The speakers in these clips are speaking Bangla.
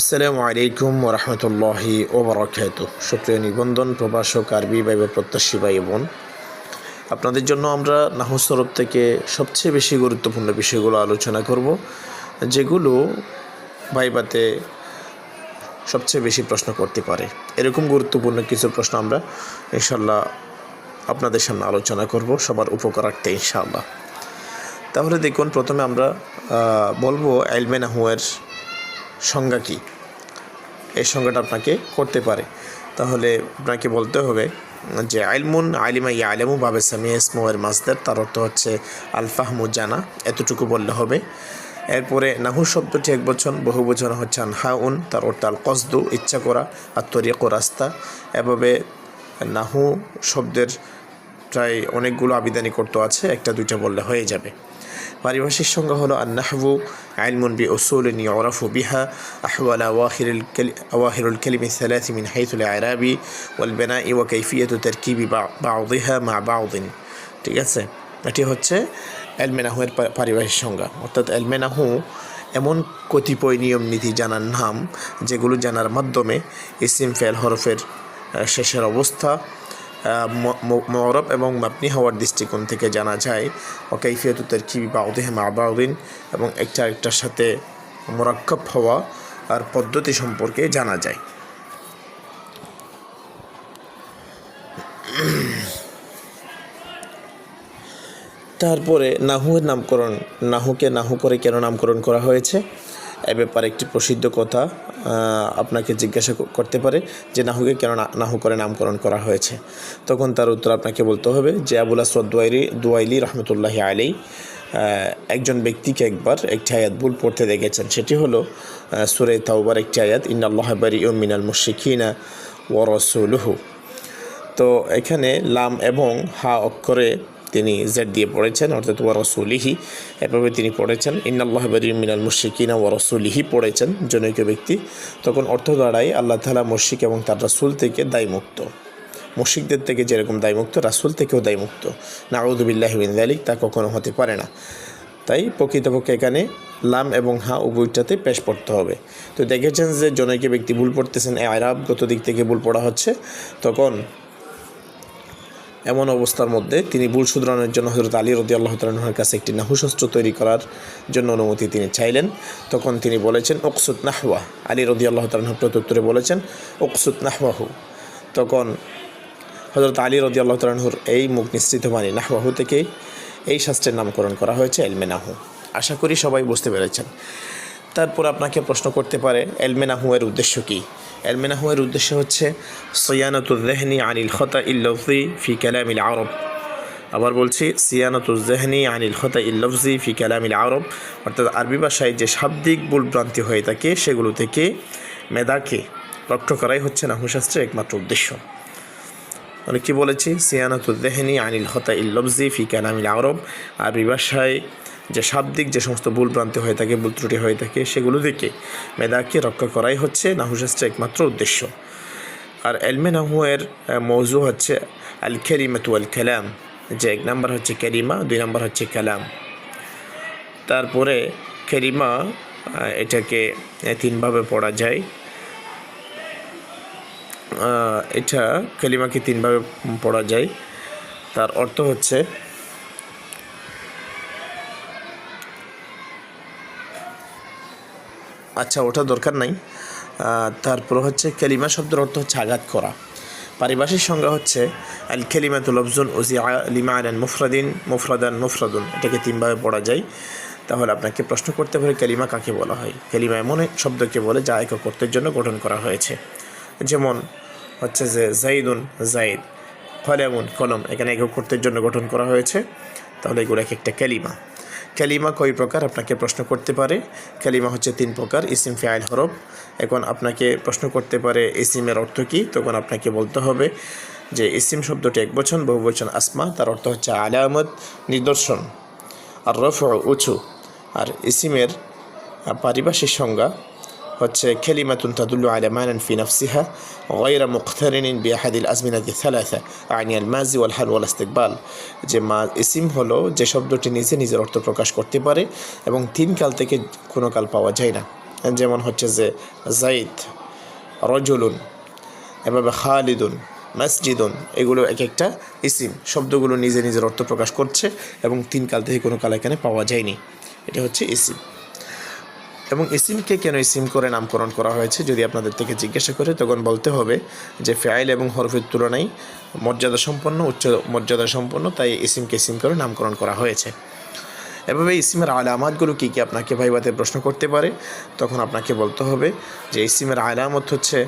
আসসালামু আলাইকুম ওরহমতুল্লাহি ওবরাকাত সুপ্রিয় নিবন্ধন, প্রভাষক, আরবি বাইবে প্রত্যাশী ভাই বোন, আপনাদের জন্য আমরা নাহু সরব থেকে সবচেয়ে বেশি গুরুত্বপূর্ণ বিষয়গুলো আলোচনা করব, যেগুলো ভাইবাতে সবচেয়ে বেশি প্রশ্ন করতে পারে। এরকম গুরুত্বপূর্ণ কিছু প্রশ্ন আমরা ইনশাল্লাহ আপনাদের সামনে আলোচনা করব, সবার উপকারার্থে ইনশাআল্লাহ। তাহলে দেখুন, প্রথমে আমরা বলব এলমে নাহুয়ের সংজ্ঞা কী? এই সংজ্ঞাটা আপনাকে করতে পারে। তাহলে আপনাকে বলতে হবে যে আইলমুন আলিমা ইয়া আলেমু বাবে সামি ইসমোয়ের মাসদার, তার অর্থ হচ্ছে আলফাহমু জানা, এতটুকু বললে হবে। এরপরে নাহু শব্দটি এক বচন, বহু বচন হচ্ছে আনহাউন, তার অর্থ আল কসদু, ইচ্ছা করা আর তরিক রাস্তা। এভাবে নাহু শব্দের প্রায় অনেকগুলো আবিধানিক অর্থ আছে, একটা দুইটা বললে হয়ে যাবে। পারিভাষিক সংজ্ঞা হলো আন্নাহবু আইলমুন বি ওসুল ইউরাফু বিহা আহওয়াল আওয়াহিরুল আওয়াহিরুল কালিমি সালাসি মিন হাইসুল আরাবি ওয়াল বানাই ওয়া কাইফিয়াতু তারকিবি বাউদিহা মা বাউদিন ঠিক আছে? এটি হচ্ছে এলমেনাহুয়ের পারিভাষিক সংজ্ঞা। অর্থাৎ এলমেনাহু এমন কতিপয় নিয়ম নীতি জানার নাম যেগুলো জানার মাধ্যমে ইসিম, ফেল, হরফের শেষের অবস্থা মরব এবং মাপনি হওয়ার দৃষ্টিকোণ থেকে জানা যায় ও কৈফিয়ত তরকিবি বা উদেহে মাবাউদ্দিন এবং একটা একটার সাথে মোরাক্কব হওয়া আর পদ্ধতি সম্পর্কে জানা যায়। তারপরে নাহুয়ের নামকরণ, নাহুকে নাহু করে কেন নামকরণ করা হয়েছে? এ ব্যাপারে একটি প্রসিদ্ধ কথা আপনাকে জিজ্ঞাসা করতে পারে যে নাহুকে কেন নাহু করে নামকরণ করা হয়েছে। তখন তার উত্তর আপনাকে বলতে হবে যে আবুল আসওয়াদ দুয়াইলি দুয়াইলি রহমতুল্লাহি আলী একজন ব্যক্তিকে একবার একটি আয়াত ভুল পড়তে দেখেছেন। সেটি হলো সুরে তাওবার একটি আয়াত, ইন্নাল্লাহ বারি মিনাল মুশিকিনা ওরসুলহু তো এখানে লাম এবং হা অক্ষরে তিনি জেড দিয়ে পড়েছেন, অর্থাৎ ওয়া রসুলিহি, এভাবে তিনি পড়েছেন। ইন্নাল্লাহ মিনাল মুশিকিনা ওয়া রসুলিহি পড়েছেন জনৈক ব্যক্তি। তখন অর্থ দাঁড়ায় আল্লাহ তালা মুশিক এবং তার রাসুল থেকে দায়মুক্ত। মুশিকদের থেকে যেরকম দায়মুক্ত, রাসুল থেকেও দায়মুক্ত। নাউদুবিল্লাহ বিনদালিক তা কখনো হতে পারে না। তাই প্রকৃতপক্ষে এখানে লাম এবং হা উভয়টাতে পেশ পড়তে হবে। তো দেখেছেন যে জনৈক ব্যক্তি ভুল পড়তেছেন, এ আরবগত দিক থেকে ভুল পড়া হচ্ছে। তখন এমন অবস্থার মধ্যে তিনি ভুল শুধরানোর জন্য হজরত আলী রদি আল্লাহ তালনের কাছে একটি নাহুশস্ত্র তৈরি করার জন্য অনুমতি তিনি চাইলেন। তখন তিনি বলেছেন ওকসুত নাহওয়া। আলী রদি আল্লাহ তালন প্রত্যুত্তরে বলেছেন ওকসুত নাহওয়াহু। তখন হজরত আলী রদি আল্লাহ তালহুর এই মুখ নিশ্চিত বাণী নাহওয়াহু থেকে এই শাস্ত্রের নামকরণ করা হয়েছে, এলমে নাহু। আশা করি সবাই বুঝতে পেরেছেন। তারপর আপনাকে প্রশ্ন করতে পারে এলমেনাহুয়ের উদ্দেশ্য কী? এলমেনাহুয়ের উদ্দেশ্য হচ্ছে সৈয়ানতুদ্দেহনি আনিল খতা ইল্লফি ফি কালামিল আরব। আবার বলছি সিয়ানতুজ্জাহনি আনিল খতা ইল্লফজি ফি কালামিল আরব। অর্থাৎ আরবি ভাষায় যে শাব্দিক ভুলভ্রান্তি হয়ে থাকে, সেগুলো থেকে মেধাকে রক্ত করাই হচ্ছে না নাহুশাস্ত্রের একমাত্র উদ্দেশ্য। মানে কি বলেছি? সিয়ানাতুদ্দেহনি আনিল হতা ইল্লবজি ফি কালামিল আরব। আরবি ভাষায় যে শাব্দিক যে সমস্ত ভুল ভ্রান্তি হয়ে থাকে, ভুল ত্রুটি হয়ে থাকে, সেগুলো থেকে মেধাকে রক্ষা করাই হচ্ছে নাহুশাস্ত্রের একমাত্র উদ্দেশ্য। আর এলমে নাহুয়ের মৌজু হচ্ছে আল কেরিমাতু আল কালাম যে এক নাম্বার হচ্ছে কেরিমা, দুই নাম্বার হচ্ছে কালাম। তারপরে কেরিমা এটাকে তিনভাবে পড়া যায়। এটা কালিমাকে তিনভাবে পড়া যায়। তার অর্থ হচ্ছে আচ্ছা ওটা দরকার নাই। তারপর হচ্ছে কালিমা শব্দের অর্থ হচ্ছে আঘাত করা। পারিভাষিক সংজ্ঞা হচ্ছে আল কালিমাতুল লফজুন ওজিয়া লিমা আলান মুফরাদিন, মুফরাদান মুফরাদুন। এটাকে তিনভাবে পড়া যায়। তাহলে আপনাকে প্রশ্ন করতে পারে, কালিমা কাকে বলা হয়? কালিমা এমন শব্দকে বলে যা একক অর্থের জন্য গঠন করা হয়েছে। যেমন হচ্ছে যে জাইদুন, জাইদ। কলামুন কলম, এখানে একক অর্থের জন্য গঠন করা হয়েছে। তাহলে এগুলো এক একটা কালিমা। কালিমা কয় প্রকার? আপনাকে প্রশ্ন করতে পারে। ক্যালিমা হচ্ছে তিন প্রকার, ইসিম, ফিআইল, হরফ। এখন আপনাকে প্রশ্ন করতে পারে, ইসিমের অর্থ কী? তখন আপনাকে বলতে হবে যে ইসিম শব্দটি এক বচন, বহু বচন আসমা। তার অর্থ হচ্ছে আলামত, নিদর্শন। আর রফ উঁচু। আর ইসিমের পারিভাষিক সংজ্ঞা হচ্ছে খেলিমাতুন তাদুল্লু আলা মানান ফি নফসিহা গয়রা মুখতারিন বিয়াহাদিল আজমিনাদি সালাসা আইনিয়াল মাজি ওয়াল হাল ওয়াল ইস্তেকবাল। যে মা, ইসিম হলো যে শব্দটি নিজে নিজের অর্থ প্রকাশ করতে পারে এবং তিন কাল থেকে কোনো কাল পাওয়া যায় না। যেমন হচ্ছে যে জাইদ রজুলুন, এভাবে খালিদুন, মসজিদুন, এগুলো এক একটা ইসিম শব্দগুলো নিজে নিজের অর্থ প্রকাশ করছে এবং তিন কাল থেকে কোনো কাল এখানে পাওয়া যায়নি। এটা হচ্ছে ইসিম। এবং ইসিমকে কেন ইসিম করে নামকরণ করা হয়েছে যদি আপনাদের থেকে জিজ্ঞাসা করে, তখন বলতে হবে যে ফেআইল এবং হরফের তুলনায় মর্যাদা সম্পন্ন, উচ্চ মর্যাদা সম্পন্ন, তাই ইসিমকে ইসিম করে নামকরণ করা হয়েছে। এভাবে ইসিমের আলামাতগুলো কী কী আপনাকে ভাইবাতে প্রশ্ন করতে পারে? তখন আপনাকে বলতে হবে যে ইসিমের আলামত হচ্ছে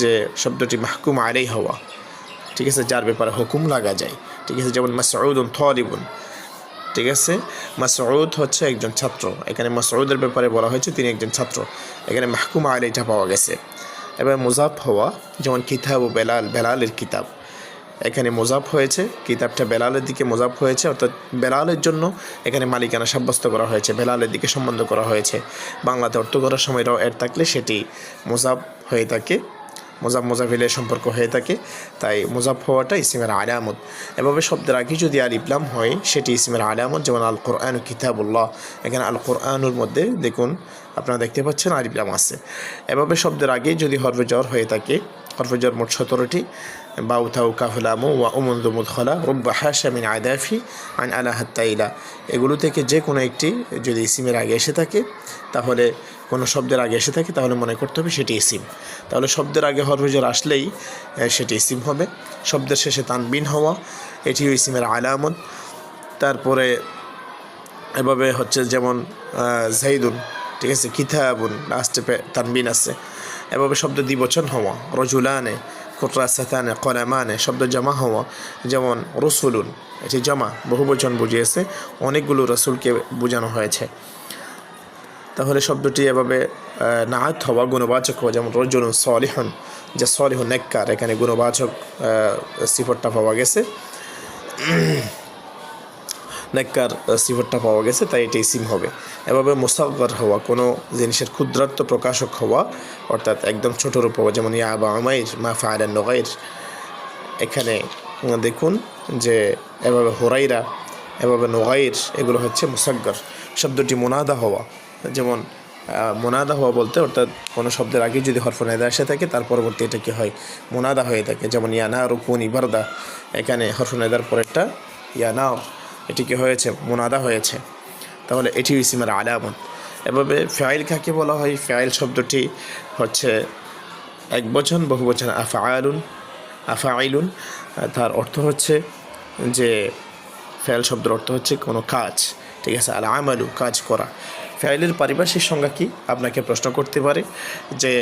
যে শব্দটি মাহকুম আলাই হওয়া ঠিক আছে, যার ব্যাপারে হুকুম লাগা যায়। ঠিক আছে, যেমন মাসউদুন থলিবুন ঠিক আছে? মাসউদ হচ্ছে একজন ছাত্র। এখানে মাসউদের ব্যাপারে বলা হয়েছে, তিনি একজন ছাত্র। এখানে মাহকুম আলাইটা পাওয়া গেছে। এবার মুজাফ হওয়া, যেমন কিতাব ও বেলাল, বেলালের কিতাব। এখানে মোজাফ হয়েছে, কিতাবটা বেলালের দিকে মোজাফ হয়েছে, অর্থাৎ বেলালের জন্য এখানে মালিকানা সাব্যস্ত করা হয়েছে, বেলালের দিকে সম্বন্ধ করা হয়েছে। বাংলাতে অর্থ করার সময় এর থাকলে সেটি মোজাফ হয়ে থাকে। মোজাফ মোজাফিলের সম্পর্ক হয়ে থাকে। তাই মোজাব হওয়াটা ইসিমের আলামত। এভাবে শব্দের আগে যদি আল ইবলাম হয়, সেটি ইসিমের আলামত, যেমন আল কোরআন কিতাবুল্লাহ। এখানে আল কোরআনুর মধ্যে দেখুন, আপনারা দেখতে পাচ্ছেন আল ইবলাম আছে। এভাবে শব্দের আগে যদি হরফে জ্বর হয়ে থাকে, হরফে জ্বর মোট সতেরোটি। বাউথাউ কাফলামু ওয়া উমন্দু মুদখলা রব্বা হাসা মিন আদাফি আন আলা হাত্তাইলা এগুলো থেকে যে কোনো একটি যদি ইসিমের আগে এসে থাকে, তাহলে কোনো শব্দের আগে এসে থাকে, তাহলে মনে করতে হবে সেটি ইসিম। তাহলে শব্দের আগে হরফজর আসলেই সেটি ইসিম হবে। শব্দের শেষে তানবিন হওয়া, এটিও ইসিমের আলামত। তারপরে এভাবে হচ্ছে যেমন জাইদুন ঠিক আছে, কিতাবুন লাস্টে তানবিন আছে। এভাবে শব্দ দ্বিবচন হওয়া, রজুলানে কুটরাসাতানে কলামানে, শব্দ জমা হওয়া, যেমন রসুলুন, এটি জমা বহু বচন বুঝিয়েছে, অনেকগুলো রসুলকে বোঝানো হয়েছে। তাহলে শব্দটি এভাবে নাহাত হওয়া, গুণবাচক হওয়া, যেমন রজুলুন সলিহন, যে সলিহন নেককার, এখানে গুণবাচক সিফরটা পাওয়া গেছে। নেককার সিফরটা পাওয়া গেছে, তাই এটি সিম হবে। এভাবে মুসাগর হওয়া, কোনো জিনিসের ক্ষুদ্রাত্ম প্রকাশক হওয়া, অর্থাৎ একদম ছোট রূপ হওয়া, যেমন ইয়া বা আমাইর মা ফায়ার নগাইর, এখানে দেখুন যে এভাবে হোরাইরা, এভাবে নোগাইর, এগুলো হচ্ছে মুসাগ্গর। শব্দটি মোনাদা হওয়া, যেমন মোনাদা হওয়া বলতে, অর্থাৎ কোনো শব্দের আগে যদি হরফ এসে থাকে, তার পরবর্তী এটা কি হয়? মোনাদা হয়ে থাকে। যেমন ইয়ানা রুকুন ইবারদা এখানে হরফ নেদার পরেরটা ইয়ানা এটি কি হয়েছে মোনাদা হয়েছে তাহলে এটি ইসিমের আলামত এভাবে ফাইল কাকে বলা হয় ফাইল শব্দটি হচ্ছে এক বচন বহু বচন আফাআলুন আফাইলুন তার অর্থ হচ্ছে যে ফেল শব্দের অর্থ হচ্ছে কোনো কাজ ঠিক আছে আল আমালু কাজ করা ফেলের পারিভাষিক সংজ্ঞা কি আপনাকে প্রশ্ন করতে পারে যে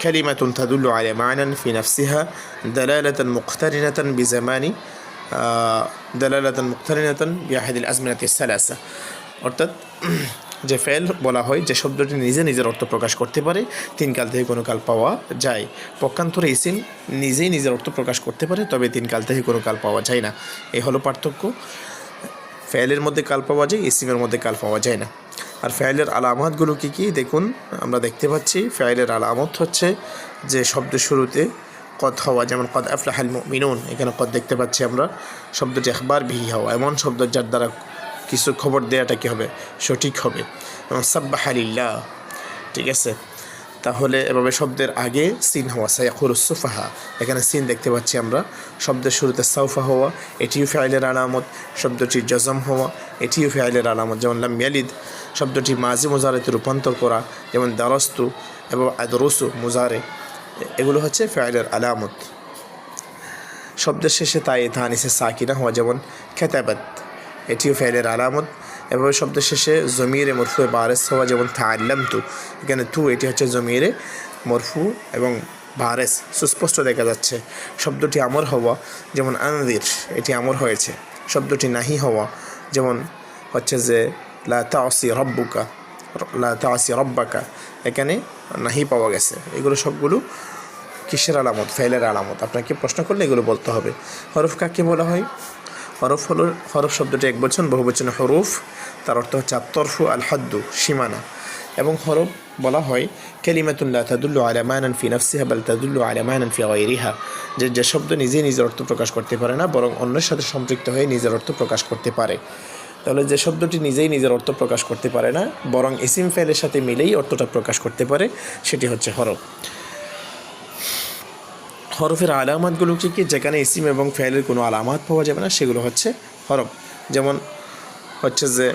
كلمة تدل على معنى في نفسها دلالة مقترنة بزمان দালালাতন মুখতারিনাতন ইয়াহেদিল আজমিনাতি সালাসা। অর্থাৎ যে ফেল বলা হয়, যে শব্দটি নিজে নিজের অর্থ প্রকাশ করতে পারে, তিন কাল থেকে কোনো কাল পাওয়া যায়। পক্ষান্তরে ইসিম নিজেই নিজের অর্থ প্রকাশ করতে পারে, তবে তিন কাল থেকে কোনো কাল পাওয়া যায় না। এ হলো পার্থক্য। ফেলের মধ্যে কাল পাওয়া যায়, ইসিমের মধ্যে কাল পাওয়া যায় না। আর ফ্যাইলের আলামতগুলো কী কী? দেখুন, আমরা দেখতে পাচ্ছি ফ্যাইলের আলামত হচ্ছে যে শব্দ শুরুতে কদ হওয়া, যেমন কদ আফলাহাল মিনুন এখানে কদ দেখতে পাচ্ছি আমরা, শব্দটি একবার বিহি হওয়া, এমন শব্দ যার দ্বারা কিছু খবর দেওয়াটা কী হবে? সঠিক হবে। এবং সাব্বাহালিল্লাহ ঠিক আছে? তাহলে এভাবে শব্দের আগে সিন হওয়া সাইকুর সুফাহা, এখানে সিন দেখতে পাচ্ছি আমরা, শব্দের শুরুতে সাউফা হওয়া, এটিও ফেয়াইলের আলামত শব্দটি জজম হওয়া, এটিও ফেয়াইলের আলামত, যেমন লাম ইয়ালিদ, শব্দটি মাঝি মোজারেতে রূপান্তর করা, যেমন দারস্তু এবং আদরসু মোজারে এগুলো হচ্ছে ফেয়াইলের আলামত। শব্দের শেষে তাই তাহানিসে সাকিনা হওয়া যেমন খেতাবাত, এটিও ফেলের আলামত। এভাবে শব্দের শেষে জমিরে মরফু বারেস হওয়া যেমন তাল্লাম তু এখানে তু, এটি হচ্ছে জমিরে মরফু এবং বারেস। সুস্পষ্ট দেখা যাচ্ছে, শব্দটি আমর হওয়া যেমন আনদির, এটি আমর হয়েছে। শব্দটি নাহি হওয়া যেমন হচ্ছে যে, লা তাসি রব্বুকা লা তাসি রব্বাকা এখানে নাহি পাওয়া গেছে। এগুলো সবগুলো কিসের আলামত? ফেলের আলামত। আপনাকে প্রশ্ন করলে এগুলো বলতে হবে। হরফ কাকে বলা হয়? হরফ হল, হরফ শব্দটি এক বচন বহু বচন হরফ। তার অর্থ হচ্ছে আত্তরফু আল হাদ্দু, সীমানা। এবং হরফ বলা হয় কেলিমাতুল্লাহ তাদুল্লু আলামানান ফি নফসিহা, বাল তাদুল্লু আলামানান ফি গায়রিহা। যে যে শব্দ নিজে নিজের অর্থ প্রকাশ করতে পারে না, বরং অন্যের সাথে সম্পৃক্ত হয়ে নিজের অর্থ প্রকাশ করতে পারে। তাহলে যে শব্দটি নিজেই নিজের অর্থ প্রকাশ করতে পারে না, বরং এসিম ফেলের সাথে মিলেই অর্থটা প্রকাশ করতে পারে, সেটি হচ্ছে হরফ। হরফের আলামাতগুলো কি কি? যেখানে এসিম এবং ফেলের কোনো আলামাত পাওয়া যাবে না, সেগুলো হচ্ছে হরফ। যেমন হচ্ছে যে